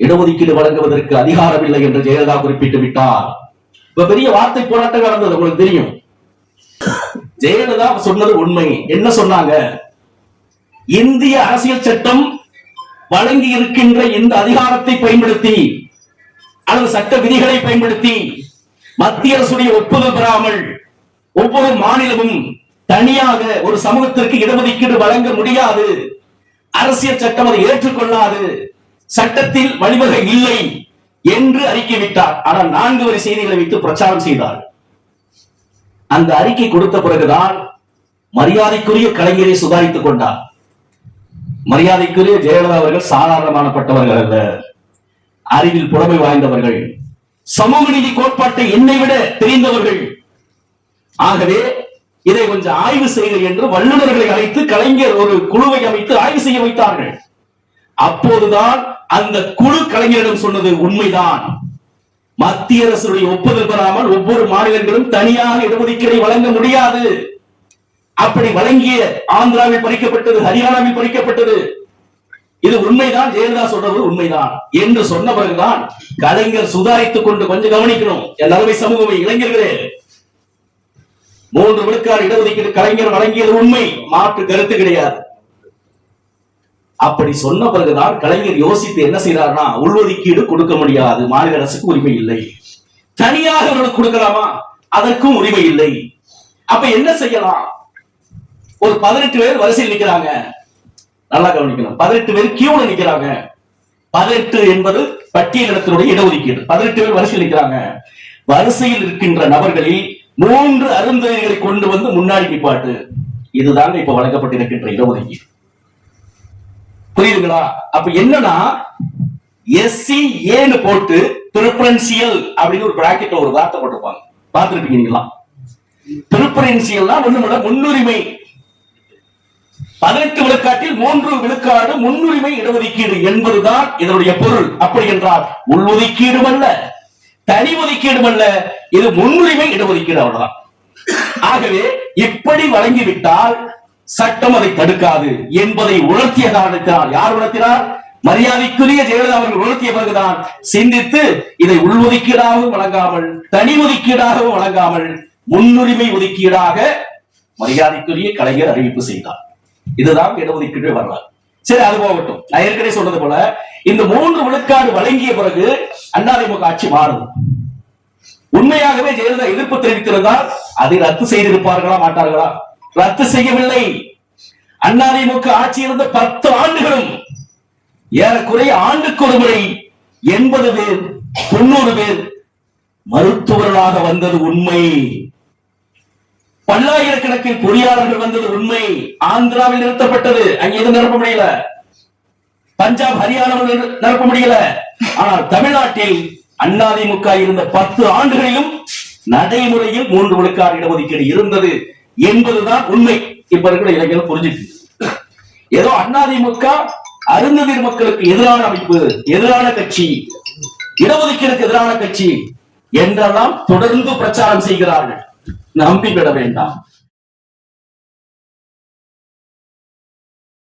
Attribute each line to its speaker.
Speaker 1: இடஒதுக்கீடு வழங்குவதற்கு அதிகாரம் இல்லை என்று ஜெயலலிதா குறிப்பிட்டு விட்டார். இப்ப பெரிய வார்த்தை போராட்டம் நடந்தது உங்களுக்கு தெரியும். ஜெயலலிதா சொன்னது உண்மை. என்ன சொன்னாங்க? இந்திய அரசியல் சட்டம் வழங்கி இருக்கின்ற இந்த அதிகாரத்தை பயன்படுத்தி அல்லது சட்ட விதிகளை பயன்படுத்தி மத்திய அரசுடைய ஒப்புதல் பெறாமல் ஒவ்வொரு மாநிலமும் தனியாக ஒரு சமூகத்திற்கு இடஒதுக்கீடு வழங்க முடியாது. அரசியல் சட்டம் அதை ஏற்றுக்கொள்ளாது. சட்டத்தில் வழிவகை இல்லை என்று அறிக்கை விட்டார். ஆனால் நான்கு வரி செய்திகளை வைத்து பிரச்சாரம் செய்தார். அந்த அறிக்கை கொடுத்த பிறகுதான் மரியாதைக்குரிய கலைஞரை சுதாரித்துக் கொண்டார். மரியாதைக்குரிய ஜெயலலிதா அவர்கள் சாதாரணமானப்பட்டவர்கள் அல்ல. அறிவில் புலமை வாய்ந்தவர்கள். சமூக நீதி கோட்பாட்டை என்னை விட தெரிந்தவர்கள். ஆகவே இதை கொஞ்சம் ஆய்வு செய்க என்று வல்லுநர்களை அழைத்து கலைஞர் ஒரு குழுவை அமைத்து ஆய்வு செய்ய வைத்தார்கள். அப்போதுதான் அந்த குழு கலைஞரிடம் சொன்னது உண்மைதான். மத்திய அரசுடைய ஒப்புதல் பெறாமல் ஒவ்வொரு மாநிலங்களும் தனியாக இடஒதுக்கீடை வழங்க முடியாது. அப்படி வழங்கிய ஆந்திராவில் பறிக்கப்பட்டது ஹரியானாவில் பறிக்கப்பட்டது. இது உண்மைதான் ஜெயலலிதா சொல்றது உண்மைதான். என்று சொன்ன பிறகுதான் கலைஞர் சுதாரித்துக் கொண்டு கொஞ்சம் கவனிக்கணும். என் அருமை சமூகமே இளைஞர்களே. மூன்று விழுக்காடு இடஒதுக்கீடு கலைஞர் வழங்கியது உண்மை. மாற்று கருத்து கிடையாது. அப்படி சொன்ன பிறகுதான் கலைஞர் யோசித்து என்ன செய்யறாருன்னா உள்ஒதுக்கீடு கொடுக்க முடியாது. மாநில அரசுக்கு உரிமை இல்லை. தனியாக அவர்களுக்கு கொடுக்கலாமா? அதற்கும் உரிமை இல்லை. அப்ப என்ன செய்யலாம்? ஒரு பதினெட்டு பேர் வரிசையில் நிக்கிறாங்க. நல்லா கவனிக்கணும். பதினெட்டு பேர் கியூல நிக்கிறாங்க. பதினெட்டு என்பது பட்டியலிடத்தினுடைய இடஒதுக்கீடு. பதினெட்டு பேர் வரிசையில் நிக்கிறாங்க. வரிசையில் இருக்கின்ற நபர்களில் மூன்று அருந்ததிகளை கொண்டு வந்து முன்னாடி நிப்பாட்டு. இதுதாங்க இப்ப வழங்கப்பட்டிருக்கின்ற இடஒதுக்கீடு. புரியுதுங்களா? அப்ப என்னன்னா எஸ்சி ஏன்னு போட்டு பிரிபரன்சியல் அப்படின்னு ஒரு பிராக்கெட்ல ஒரு வார்த்தை போட்டிருப்பாங்க. பார்த்துருப்பீங்களா? பிரிபரன்சியல்னா ஒண்ணு முன்னுரிமை. பதினெட்டு விழுக்காட்டில் மூன்று விழுக்காடு முன்னுரிமை இடஒதுக்கீடு என்பதுதான் இதனுடைய பொருள். அப்படி என்றால் உள்ஒதுக்கீடும் அல்ல தனி ஒதுக்கீடும் அல்ல. இது முன்னுரிமை இடஒதுக்கீடு அவ்வளவுதான். ஆகவே இப்படி வழங்கிவிட்டால் சட்டம் அதை தடுக்காது என்பதை உணர்த்திய காரணத்தினால் யார் உணர்த்தினார்? மரியாதைக்குரிய ஜெயலலிதா அவர்கள் உணர்த்திய பிறகுதான் சிந்தித்து இதை உள்ஒதுக்கீடாகவும் வழங்காமல் தனி ஒதுக்கீடாகவும் வழங்காமல் முன்னுரிமை ஒதுக்கீடாக மரியாதைக்குரிய கலைஞர் அறிவிப்பு செய்தார். இதுதான் இடஒதுக்கீடு வரலாறு. சரி அது போகட்டும். நான் ஏற்கனவே சொன்னது போல இந்த மூன்று விழுக்காடு வழங்கிய பிறகு அதிமுக ஆட்சி மாறும். உண்மையாகவே ஜெயலலிதா எதிர்ப்பு தெரிவித்திருந்தால் அதை ரத்து செய்திருப்பார்களா மாட்டார்களா? ரத்து செய்யவில்லை. அதிமுக ஆட்சி இருந்த பத்து ஆண்டுகளும் ஏறக்குறைய ஆண்டுக்கு ஒரு முறை எண்பது பேர் தொண்ணூறு பேர் மருத்துவர்களாக வந்தது உண்மை. பல்லாயிரக்கணக்கில் பொறியாளர்கள் வந்தது உண்மை. ஆந்திராவில் நிறுத்தப்பட்டது. அங்கே எதுவும் நிரப்ப முடியல. பஞ்சாப் ஹரியானாவில் நிரப்ப முடியல. ஆனால் தமிழ்நாட்டில் அதிமுக இருந்த பத்து ஆண்டுகளிலும் நடைமுறையில் மூன்று விழுக்காடு இடஒதுக்கீடு இருந்தது. என்பதுதான் உண்மை. இப்ப இருக்கிற இளைஞர்கள் புரிஞ்சுட்டு ஏதோ அதிமுக அருந்ததிர் மக்களுக்கு எதிரான அமைப்பு எதிரான கட்சி இடஒதுக்கீடுக்கு எதிரான கட்சி என்றெல்லாம் தொடர்ந்து பிரச்சாரம் செய்கிறார்கள். நம்பிவிட வேண்டாம்.